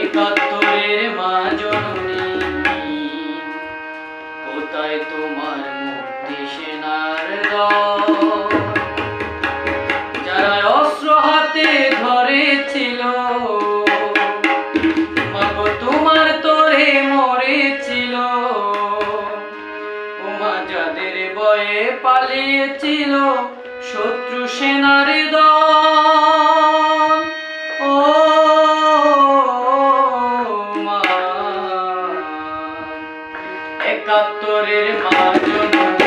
একাত্তরের মা জননী। কোথায় তোমার মুক্তি সেনার যারা অস্ত্র হাতে ধরেছিল তোমার তোরে মরেছিল। ওমা যাদের বয়ে পালিয়েছিল শত্রু সেনার দল। অন্তরের মাজনা